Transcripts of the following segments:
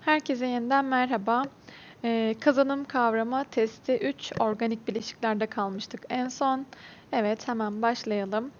Herkese yeniden merhaba. Ee, kazanım kavrama testi 3 organik bileşiklerde kalmıştık en son. Evet hemen başlayalım.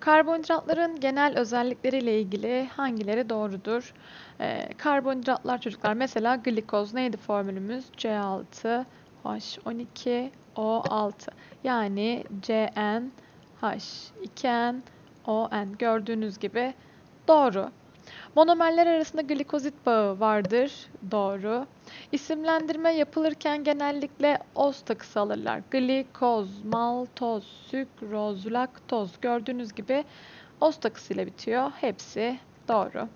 Karbonhidratların genel özellikleriyle ilgili hangileri doğrudur? Ee, karbonhidratlar çocuklar mesela glikoz neydi formülümüz? C6 H12 O6 yani CN H2N ON gördüğünüz gibi doğru. Monomerler arasında glikozit bağı vardır. Doğru. İsimlendirme yapılırken genellikle oz takısı alırlar. Glikoz, maltoz, sükroz, laktoz gördüğünüz gibi oz takısıyla bitiyor. Hepsi doğru.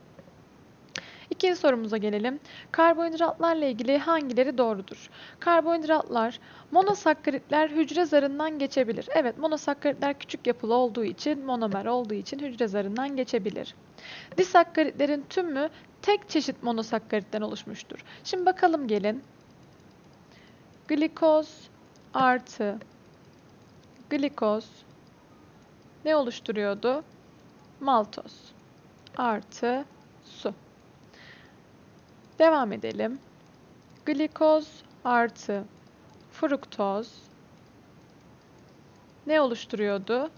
İkinci sorumuza gelelim. Karbonhidratlarla ilgili hangileri doğrudur? Karbonhidratlar, monosakkaritler hücre zarından geçebilir. Evet, monosakkaritler küçük yapılı olduğu için, monomer olduğu için hücre zarından geçebilir. Disakkaritlerin tümü tek çeşit monosakkaritten oluşmuştur. Şimdi bakalım gelin. Glikoz artı glikoz ne oluşturuyordu? Maltoz artı. Devam edelim. Glikoz artı fruktoz ne oluşturuyordu?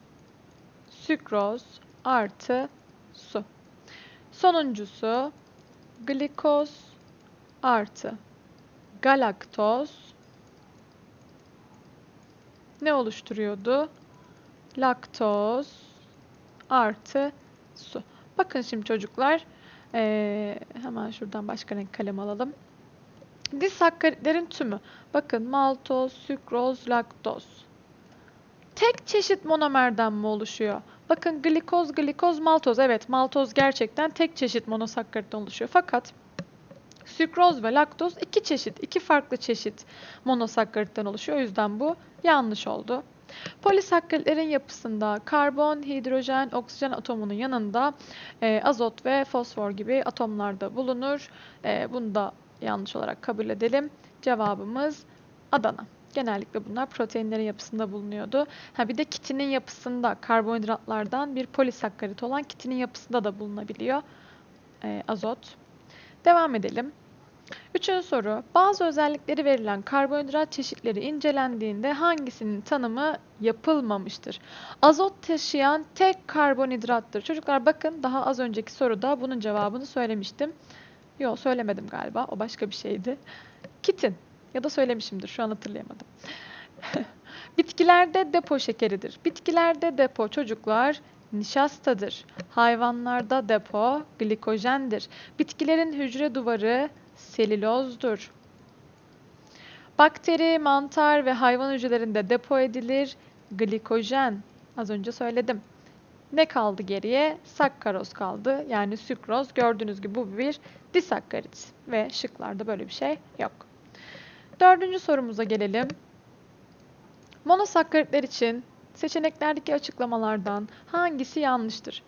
Sükroz artı su. Sonuncusu glikoz artı galaktoz ne oluşturuyordu? Laktoz artı su. Bakın şimdi çocuklar ee, hemen şuradan başka renk kalem alalım. Disakkaritlerin tümü. Bakın maltoz, sükroz, laktoz. Tek çeşit monomerden mi oluşuyor? Bakın glikoz, glikoz, maltoz. Evet maltoz gerçekten tek çeşit monosakkaritten oluşuyor. Fakat sükroz ve laktoz iki çeşit, iki farklı çeşit monosakkaritten oluşuyor. O yüzden bu yanlış oldu. Polisakkaritlerin yapısında karbon, hidrojen, oksijen atomunun yanında e, azot ve fosfor gibi atomlar da bulunur. E, bunu da yanlış olarak kabul edelim. Cevabımız Adana. Genellikle bunlar proteinlerin yapısında bulunuyordu. Ha bir de kitinin yapısında karbonhidratlardan bir polisakkarit olan kitinin yapısında da bulunabiliyor. E, azot. Devam edelim. Üçüncü soru. Bazı özellikleri verilen karbonhidrat çeşitleri incelendiğinde hangisinin tanımı yapılmamıştır? Azot taşıyan tek karbonhidrattır. Çocuklar bakın daha az önceki soruda bunun cevabını söylemiştim. Yok söylemedim galiba. O başka bir şeydi. Kitin. Ya da söylemişimdir. Şu an hatırlayamadım. Bitkilerde depo şekeridir. Bitkilerde depo çocuklar nişastadır. Hayvanlarda depo glikojendir. Bitkilerin hücre duvarı selülozdur. Bakteri, mantar ve hayvan hücrelerinde depo edilir glikojen. Az önce söyledim. Ne kaldı geriye? Sakkaroz kaldı. Yani sükroz. Gördüğünüz gibi bu bir disakkarit. Ve şıklarda böyle bir şey yok. Dördüncü sorumuza gelelim. Monosakkaritler için seçeneklerdeki açıklamalardan hangisi yanlıştır?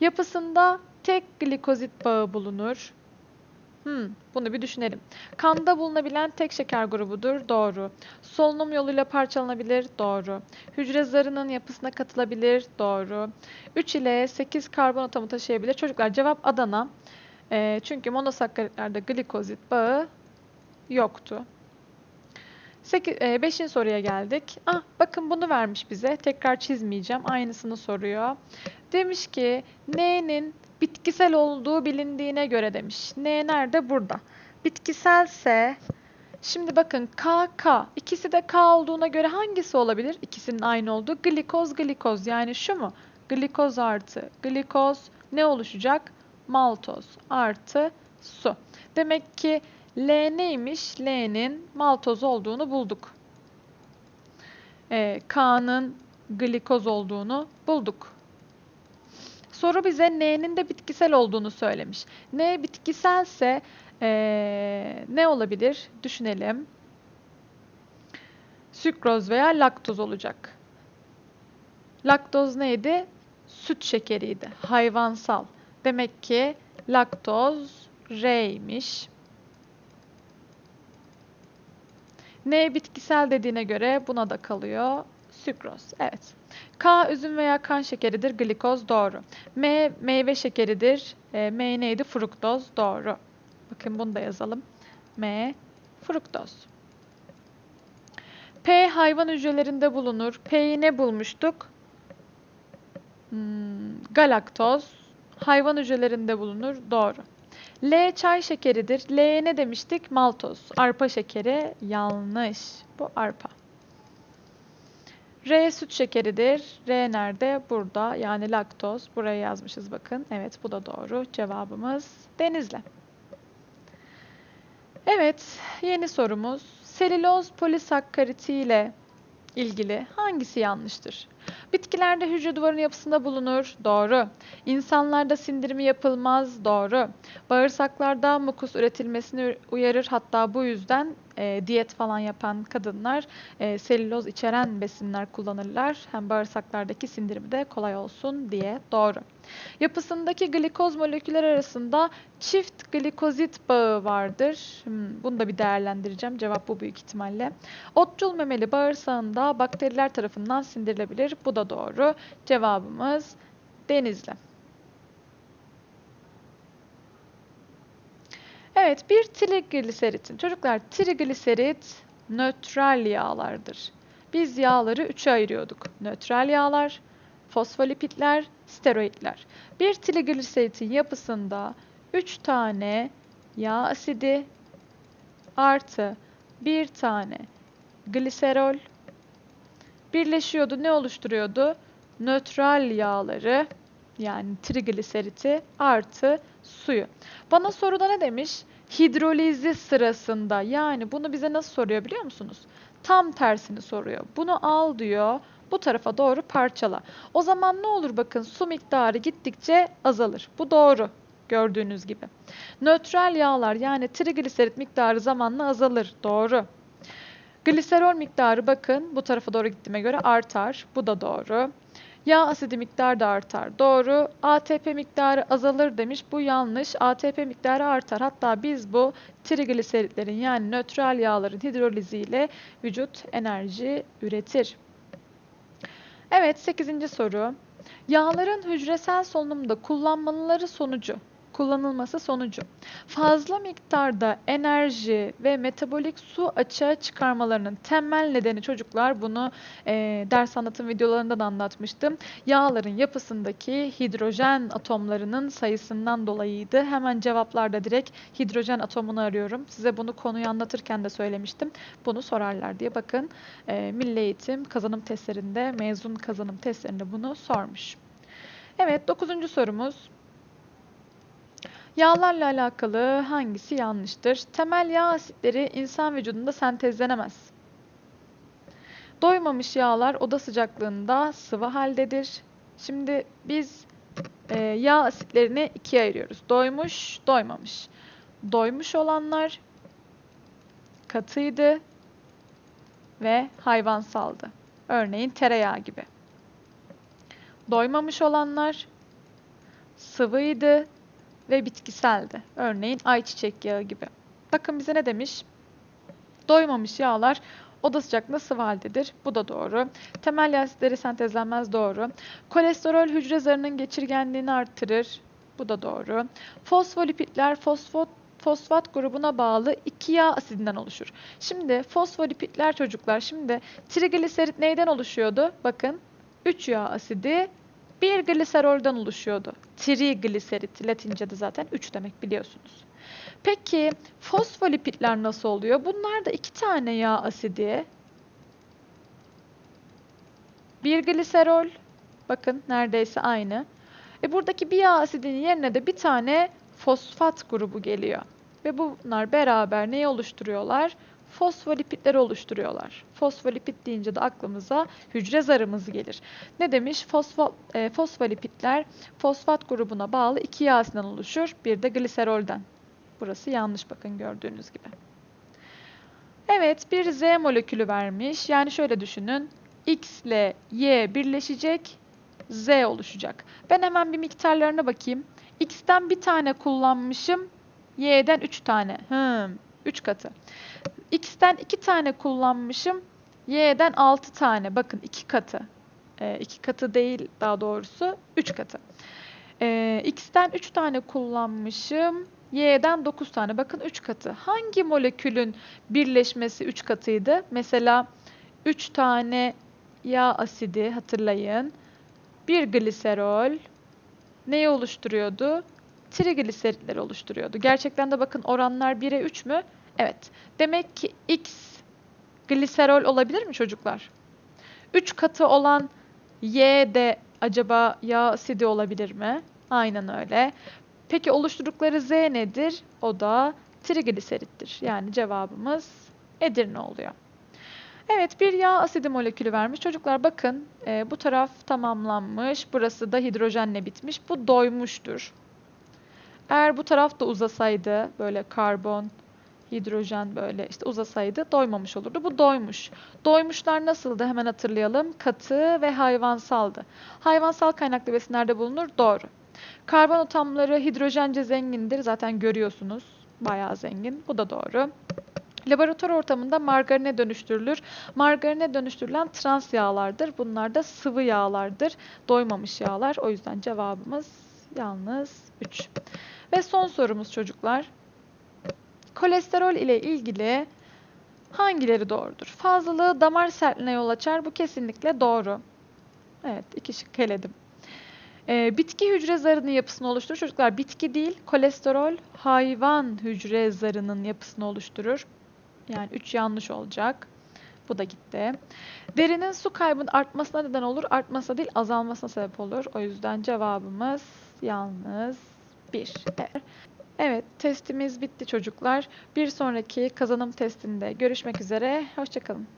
Yapısında tek glikozit bağı bulunur. Hmm, bunu bir düşünelim. Kanda bulunabilen tek şeker grubudur. Doğru. Solunum yoluyla parçalanabilir. Doğru. Hücre zarının yapısına katılabilir. Doğru. 3 ile 8 karbon atomu taşıyabilir. Çocuklar cevap Adana. E, çünkü monosakkaritlerde glikozit bağı yoktu. 5. E, soruya geldik. Ah, bakın bunu vermiş bize. Tekrar çizmeyeceğim. Aynısını soruyor. Demiş ki N'nin bitkisel olduğu bilindiğine göre demiş. N nerede? Burada. Bitkiselse şimdi bakın K, K. İkisi de K olduğuna göre hangisi olabilir? İkisinin aynı olduğu. Glikoz, glikoz. Yani şu mu? Glikoz artı glikoz ne oluşacak? Maltoz artı su. Demek ki L neymiş? L'nin maltoz olduğunu bulduk. Ee, K'nın glikoz olduğunu bulduk. Soru bize N'nin de bitkisel olduğunu söylemiş. N bitkiselse ee, ne olabilir? Düşünelim. Sükroz veya laktoz olacak. Laktoz neydi? Süt şekeriydi. Hayvansal. Demek ki laktoz R'ymiş. N bitkisel dediğine göre buna da kalıyor. Sükroz. Evet. K üzüm veya kan şekeridir. Glikoz doğru. M meyve şekeridir. E, M neydi? Fruktoz doğru. Bakın bunu da yazalım. M fruktoz. P hayvan hücrelerinde bulunur. P'yi ne bulmuştuk? Hmm, galaktoz. Hayvan hücrelerinde bulunur. Doğru. L çay şekeridir. L'ye ne demiştik? Maltoz. Arpa şekeri. Yanlış. Bu arpa. R süt şekeridir. R nerede? Burada. Yani laktoz. Buraya yazmışız bakın. Evet bu da doğru. Cevabımız Denizli. Evet, yeni sorumuz. Selüloz polisakkariti ile ilgili hangisi yanlıştır? Bitkilerde hücre duvarının yapısında bulunur. Doğru. İnsanlarda sindirimi yapılmaz. Doğru. Bağırsaklarda mukus üretilmesini uyarır. Hatta bu yüzden e, diyet falan yapan kadınlar e, selüloz içeren besinler kullanırlar. Hem bağırsaklardaki sindirimi de kolay olsun diye. Doğru. Yapısındaki glikoz moleküller arasında çift glikozit bağı vardır. Hmm, bunu da bir değerlendireceğim. Cevap bu büyük ihtimalle. Otçul memeli bağırsağında bakteriler tarafından sindirilebilir. Bu da doğru. Cevabımız Denizli. Evet, bir trigliseritin. Çocuklar, trigliserit nötral yağlardır. Biz yağları üçe ayırıyorduk. Nötral yağlar, fosfolipidler, steroidler. Bir trigliseritin yapısında 3 tane yağ asidi artı bir tane gliserol birleşiyordu. Ne oluşturuyordu? Nötral yağları yani trigliseriti artı suyu. Bana soruda ne demiş? Hidrolizi sırasında yani bunu bize nasıl soruyor biliyor musunuz? Tam tersini soruyor. Bunu al diyor. Bu tarafa doğru parçala. O zaman ne olur bakın su miktarı gittikçe azalır. Bu doğru gördüğünüz gibi. Nötral yağlar yani trigliserit miktarı zamanla azalır. Doğru. Gliserol miktarı bakın bu tarafa doğru gittiğime göre artar. Bu da doğru. Yağ asidi miktarı da artar. Doğru. ATP miktarı azalır demiş. Bu yanlış. ATP miktarı artar. Hatta biz bu trigliseritlerin yani nötral yağların hidroliziyle vücut enerji üretir. Evet 8. soru. Yağların hücresel solunumda kullanmaları sonucu kullanılması sonucu fazla miktarda enerji ve metabolik su açığa çıkarmalarının temel nedeni çocuklar bunu e, ders anlatım videolarında da anlatmıştım. Yağların yapısındaki hidrojen atomlarının sayısından dolayıydı. Hemen cevaplarda direkt hidrojen atomunu arıyorum. Size bunu konuyu anlatırken de söylemiştim. Bunu sorarlar diye bakın. E, Milli Eğitim kazanım testlerinde, mezun kazanım testlerinde bunu sormuş. Evet, dokuzuncu sorumuz. Yağlarla alakalı hangisi yanlıştır? Temel yağ asitleri insan vücudunda sentezlenemez. Doymamış yağlar oda sıcaklığında sıvı haldedir. Şimdi biz e, yağ asitlerini ikiye ayırıyoruz. Doymuş, doymamış. Doymuş olanlar katıydı ve hayvansaldı. Örneğin tereyağı gibi. Doymamış olanlar sıvıydı ve bitkiseldi. Örneğin ayçiçek yağı gibi. Bakın bize ne demiş? Doymamış yağlar oda sıcaklığında sıvı haldedir. Bu da doğru. Temel yağ asitleri sentezlenmez doğru. Kolesterol hücre zarının geçirgenliğini artırır. Bu da doğru. Fosfolipidler fosfot fosfat grubuna bağlı iki yağ asidinden oluşur. Şimdi fosfolipidler çocuklar şimdi trigliserit neyden oluşuyordu? Bakın 3 yağ asidi bir gliserolden oluşuyordu. Trigliserit Latince'de zaten 3 demek biliyorsunuz. Peki fosfolipidler nasıl oluyor? Bunlar da iki tane yağ asidi. Bir gliserol. Bakın neredeyse aynı. E buradaki bir yağ asidinin yerine de bir tane fosfat grubu geliyor. Ve bunlar beraber neyi oluşturuyorlar? Fosfolipidleri oluşturuyorlar. Fosfolipid deyince de aklımıza hücre zarımız gelir. Ne demiş? Fosfo, e, fosfolipidler fosfat grubuna bağlı iki yağ asidinden oluşur. Bir de gliserolden. Burası yanlış bakın gördüğünüz gibi. Evet bir Z molekülü vermiş. Yani şöyle düşünün. X ile Y birleşecek. Z oluşacak. Ben hemen bir miktarlarına bakayım. X'ten bir tane kullanmışım. Y'den 3 tane. Hmm, 3 katı. X'ten 2 tane kullanmışım. Y'den 6 tane. Bakın 2 katı. E, iki katı değil daha doğrusu 3 katı. E, X'ten 3 tane kullanmışım. Y'den 9 tane. Bakın 3 katı. Hangi molekülün birleşmesi 3 katıydı? Mesela 3 tane yağ asidi hatırlayın. Bir gliserol neyi oluşturuyordu? Trigliseritleri oluşturuyordu. Gerçekten de bakın oranlar 1'e 3 mü? Evet. Demek ki X gliserol olabilir mi çocuklar? 3 katı olan Y de acaba yağ asidi olabilir mi? Aynen öyle. Peki oluşturdukları Z nedir? O da trigliserittir. Yani cevabımız Edirne oluyor. Evet bir yağ asidi molekülü vermiş. Çocuklar bakın e, bu taraf tamamlanmış. Burası da hidrojenle bitmiş. Bu doymuştur. Eğer bu taraf da uzasaydı böyle karbon, hidrojen böyle işte uzasaydı doymamış olurdu. Bu doymuş. Doymuşlar nasıldı hemen hatırlayalım. Katı ve hayvansaldı. Hayvansal kaynaklı besinlerde bulunur. Doğru. Karbon atomları hidrojence zengindir. Zaten görüyorsunuz. Bayağı zengin. Bu da doğru. Laboratuvar ortamında margarine dönüştürülür. Margarine dönüştürülen trans yağlardır. Bunlar da sıvı yağlardır. Doymamış yağlar. O yüzden cevabımız yalnız 3. Ve son sorumuz çocuklar. Kolesterol ile ilgili hangileri doğrudur? Fazlalığı damar sertliğine yol açar. Bu kesinlikle doğru. Evet, iki şık eledim. Ee, bitki hücre zarının yapısını oluşturur. Çocuklar bitki değil, kolesterol hayvan hücre zarının yapısını oluşturur. Yani 3 yanlış olacak. Bu da gitti. Derinin su kaybının artmasına neden olur. Artmasına değil azalmasına sebep olur. O yüzden cevabımız yalnız 1. Evet. Evet testimiz bitti çocuklar. Bir sonraki kazanım testinde görüşmek üzere. Hoşçakalın.